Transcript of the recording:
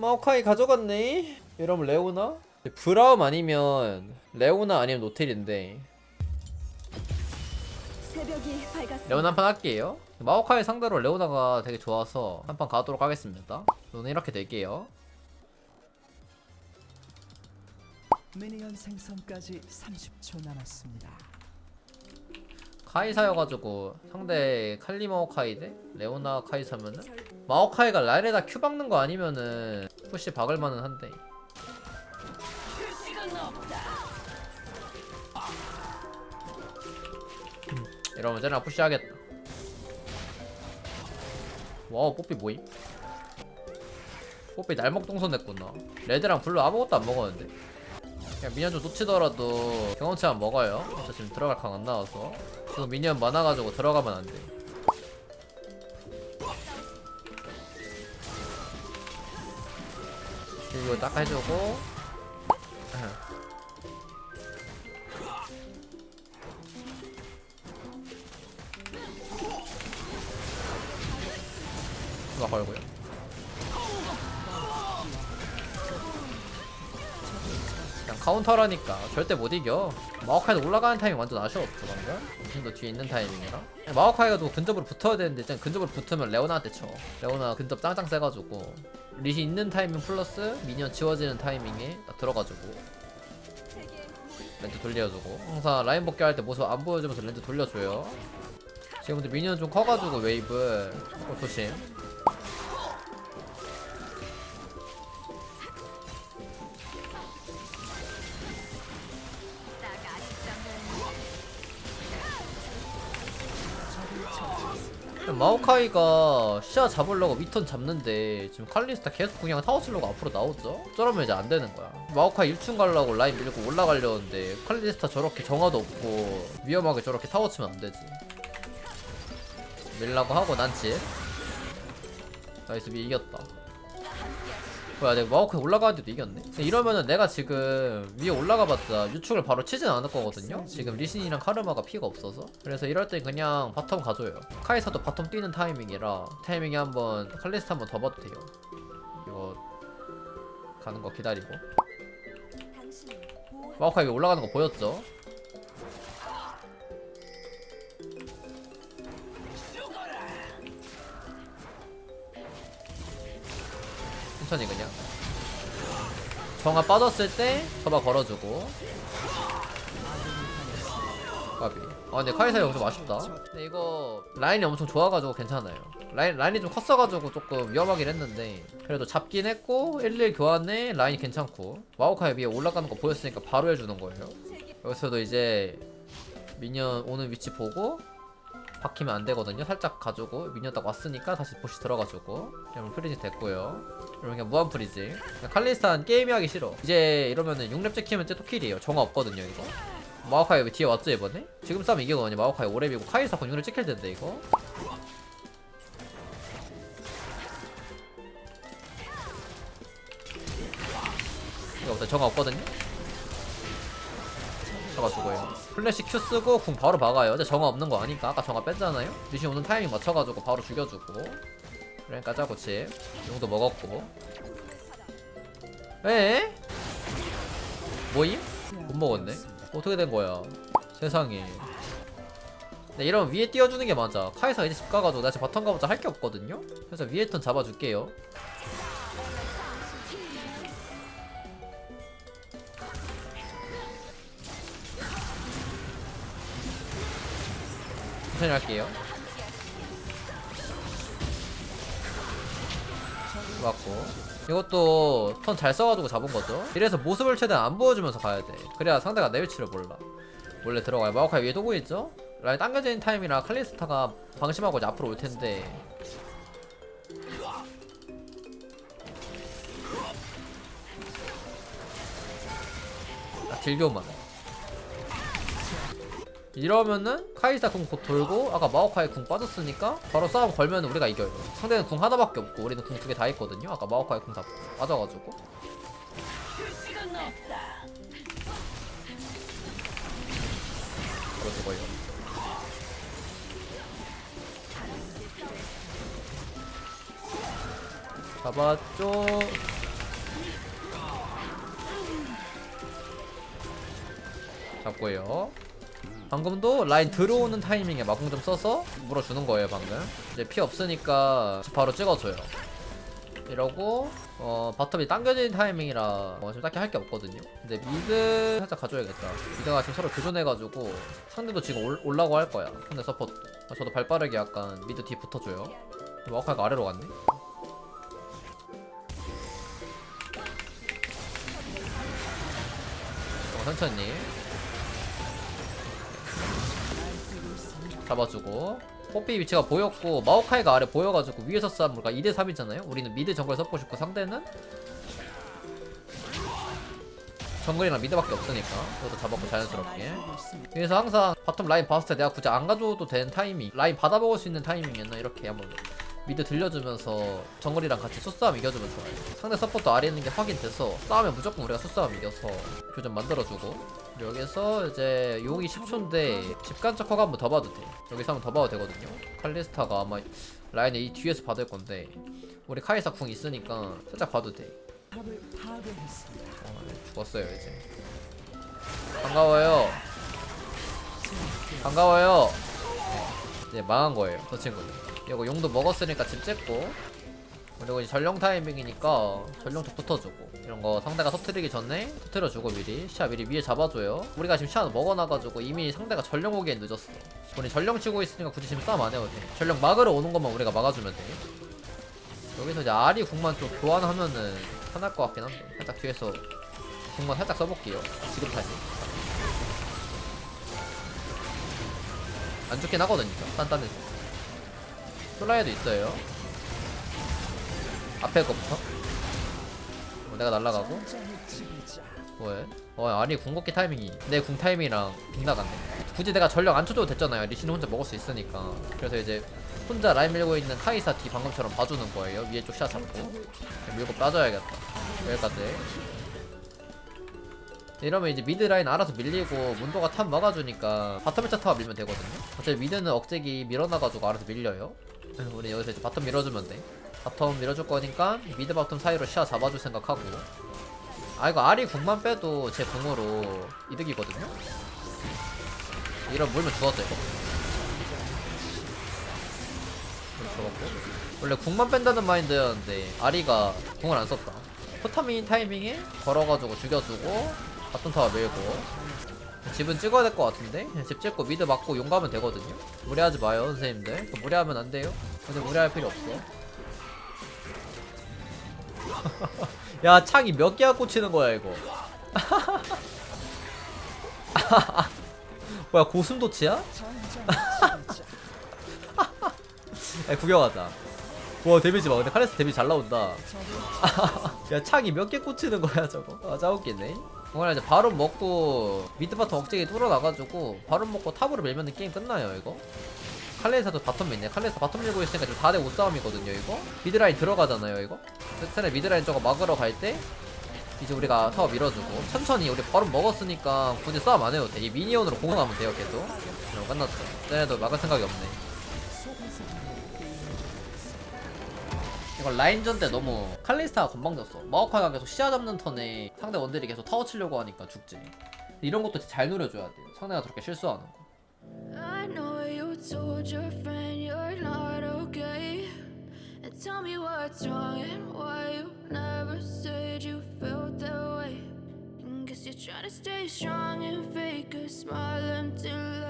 마오카이 가져갔네. 이러면 레오나? 브라움 아니면 레오나 아니면 노텔인데. 레오나 한 판 할게요. 마오카이 상대로 레오나가 되게 좋아서 한 판 가도록 하겠습니다. 저는 이렇게 될게요. 미니언 생성까지 30초 남았습니다. 카이사여가지고 상대 칼리 마오 카이 대 레오나 카이사면은 마오카이가 라인에다 큐 박는 거 아니면은 푸시 박을 만은 한데. 음, 이러면 쟤랑 푸시 하겠다. 와우 뽀삐 뭐임? 뽀삐 날먹 동선 냈구나. 레드랑 블루 아무것도 안 먹었는데. 그냥 미니언 좀 놓치더라도 경험치만 먹어요. 저 지금 들어갈 강 안 나와서. 지금 미니언 많아가지고 들어가면 안돼 이거 딱 해주고 누가 걸고요 카운터라니까. 절대 못 이겨. 마오카이도 올라가는 타이밍 완전 아쉬웠어 방금 좀더 뒤에 있는 타이밍이라. 마오카이가 또 근접으로 붙어야 되는데 일단 근접으로 붙으면 레오나한테 쳐. 레오나 근접 짱짱 세가지고. 리시 있는 타이밍 플러스 미니언 지워지는 타이밍에 딱 들어가지고. 렌즈 돌려주고. 항상 라인 복귀할 때 모습 안 보여주면서 렌즈 돌려줘요. 지금 근데 미니언 좀 커가지고 웨이브. 어, 조심 마오카이가 시야 잡으려고 미턴 잡는데 지금 칼리스타 계속 그냥 타워 치려고 앞으로 나오죠? 저러면 이제 안 되는 거야. 마오카이 1층 가려고 라인 밀고 올라가려는데 칼리스타 저렇게 정화도 없고 위험하게 저렇게 타워 치면 안 되지. 밀라고 하고 난치 나이스 미 이겼다 뭐야 내가 마오카이 올라가는데도 이겼네? 근데 이러면은 내가 지금 위에 올라가봤자 유축을 바로 치진 않을 거거든요? 지금 리신이랑 카르마가 피가 없어서? 그래서 이럴 때 그냥 바텀 가줘요. 카이사도 바텀 뛰는 타이밍이라 타이밍에 한번 칼리스트 한번 더 봐도 돼요. 이거 가는 거 기다리고. 마오카이 위에 올라가는 거 보였죠? 천천히 그냥. 정화 빠졌을 때 저바 걸어주고. 까비. 아 근데 카이사 형좀 아쉽다. 근데 이거 라인이 엄청 좋아가지고 괜찮아요. 라인, 라인이 좀 컸어가지고 조금 위험하긴 했는데 그래도 잡긴 했고 1-1 교환에 라인이 괜찮고 마오카이 위에 올라가는 거 보였으니까 바로 해주는 거예요. 여기서도 이제 미니언 오는 위치 보고 박히면 안 되거든요. 살짝 가지고 미니언 딱 왔으니까 다시 보시 들어가지고 그러면 프리즈 됐고요. 그러면 그냥 무한. 그냥 칼리스탄 게임이 하기 싫어. 이제 이러면은 6렙 찍히면 이제 또 킬이에요. 정화 없거든요 이거. 마오카이 왜 뒤에 왔죠 이번에? 지금 싸움 이기거든요. 마오카이 5렙이고 카이사 건 6렙 찍힐 텐데 이거. 이거 없다 정화 없거든요. 쳐가지고요. 플래시 Q 쓰고 궁 바로 박아요. 이제 정화 없는 거 아니까 아까 정화 뺐잖아요. 리신 오는 타이밍 맞춰가지고 바로 죽여주고. 그러니까 짜고치 이 정도 먹었고. 에? 뭐임? 못 먹었네. 어떻게 된 거야? 세상에. 네, 이러면 위에 띄워주는 게 맞아. 카이사 이제 집 가가지고 나 지금 바텀 가보자 할 게 없거든요. 그래서 위에 턴 잡아줄게요. 천천히 할게요. 맞고. 이것도 턴 잘 써가지고 잡은 거죠. 이래서 모습을 최대한 안 보여주면서 가야 돼. 그래야 상대가 내 위치를 몰라. 원래 들어가요. 마오카이 위에 도구 있죠? 라인 있는 타임이라 칼리스타가 방심하고 이제 앞으로 올 텐데. 아, 딜교만. 이러면은 카이사 궁 곧 돌고 아까 마오카이 궁 빠졌으니까 바로 싸움 걸면 우리가 이겨요. 상대는 궁 하나밖에 없고 우리는 궁 두 개 다 있거든요. 아까 마오카이 궁 다 빠져가지고. 바로 죽어요 잡았죠? 잡고요. 방금도 라인 들어오는 타이밍에 마공 좀 써서 물어주는 거예요 방금. 이제 피 없으니까 바로 찍어줘요. 이러고 어 바텀이 당겨지는 타이밍이라 어, 지금 딱히 할 게 없거든요. 근데 미드 살짝 가져야겠다. 미드가 지금 서로 교전해가지고 상대도 지금 올, 올라고 할 거야. 근데 서포트. 아, 저도 발빠르게 약간 미드 뒤 붙어줘요. 마오카이가 아래로 갔네? 어, 천천히 잡아주고 뽀삐 위치가 보였고 마오카이가 아래 보여가지고 위에서 싸움 우리가 2대3이잖아요. 우리는 미드 정글 서포 싶고 상대는 정글이랑 미드밖에 없으니까 그것도 잡았고 자연스럽게. 그래서 항상 바텀 라인 봤을 때 내가 굳이 안 가져도 되는 타이밍 라인 받아먹을 수 있는 타이밍이었나? 이렇게 한번 미드 들려주면서 정글이랑 같이 수싸움 이겨주면 좋아요. 상대 서포트 아래 있는 게 확인돼서 싸우면 무조건 우리가 수싸움 이겨서 교전 만들어주고 여기서 이제 용이 10초인데 집간적 허가 한번 더 봐도 돼 여기서 한번 더 봐도 되거든요. 칼리스타가 아마 라인에 이 뒤에서 받을 건데 우리 카이사 궁 있으니까 살짝 봐도 돼. 어, 네, 죽었어요 이제. 반가워요. 반가워요. 이제 망한 거예요 저 친구는 이거 용도 먹었으니까 집 쨌고. 그리고 이제 전령 타이밍이니까 전령도 붙어주고. 이런 거 상대가 터트리기 전에 터트려주고 미리. 시야 미리 위에 잡아줘요. 우리가 지금 시야 먹어놔가지고 이미 상대가 전령 오기엔 늦었어. 우리 전령 치고 있으니까 굳이 지금 싸움 안 해도 돼. 전령 막으러 오는 것만 우리가 막아주면 돼. 여기서 이제 아리 궁만 좀 교환하면은 편할 것 같긴 한데. 살짝 뒤에서 궁만 살짝 써볼게요. 지금 타이밍. 안 좋긴 하거든 진짜. 단단해서 솔라이도 있어요. 앞에 거부터. 어, 내가 날라가고. 뭐해? 어 아리 궁극기 타이밍이. 내 궁 타이밍이랑 빗나갔네. 굳이 내가 전력 안 쳐줘도 됐잖아요. 리신은 혼자 먹을 수 있으니까. 그래서 이제 혼자 라인 밀고 있는 카이사 뒤 방금처럼 봐주는 거예요. 위에 쪽 샷 잡고. 밀고 빠져야겠다. 여기까지. 이러면 이제 미드 라인 알아서 밀리고 문도가 탑 막아주니까 바텀 1차 타워 밀면 되거든요. 어차피 미드는 억제기 밀어놔가지고 알아서 밀려요 우리 여기서 이제 바텀 밀어주면 돼. 바텀 밀어줄 거니까 미드 바텀 사이로 시야 잡아줄 생각하고. 아 이거 아리 궁만 빼도 제 궁으로 이득이거든요? 이런 물면 죽었죠 이거. 물 죽었고. 원래 궁만 뺀다는 마인드였는데 아리가 궁을 안 썼다. 포타민 타이밍에 걸어가지고 죽여주고 바텀 타워 밀고 집은 찍어야 될 것 같은데? 집 찍고 미드 맞고 용 가면 되거든요? 무리하지 마요 선생님들. 그 무리하면 안 돼요. 근데 무리할 필요 없어. 야 창이 몇 개가 꽂히는 거야 이거? 뭐야 고슴도치야? 야 구경하자. 와 데미지 봐 근데 칼레스 데미지 잘 나온다. 야 창이 몇 개 꽂히는 거야 저거? 아 짜웃기네 오늘 이제 바로 먹고 미드바텀 억제기 뚫어나가지고 바로 먹고 탑으로 밀면 게임 끝나요 이거? 칼레사도 바텀 밀네. 칼레사 바텀 밀고 있으니까 지금 4대5 싸움이거든요 이거? 미드라인 들어가잖아요 이거? 세트에 미드라인 저거 막으러 갈 때 이제 우리가 타워 밀어주고 천천히 우리 바로 먹었으니까 굳이 싸움 안 해도 돼이 미니언으로 공격하면 돼요 계속. 그럼 끝났죠 쟤네도 막을 생각이 없네 이거 라인전 때 너무 칼리스타가 건방졌어 마오카이가 계속 시야 잡는 턴에 상대 원딜이 계속 타워 치려고 하니까 죽지 이런 것도 잘 노려줘야 돼 상대가 저렇게 실수하는 거 I you're trying to stay strong and fake a smile until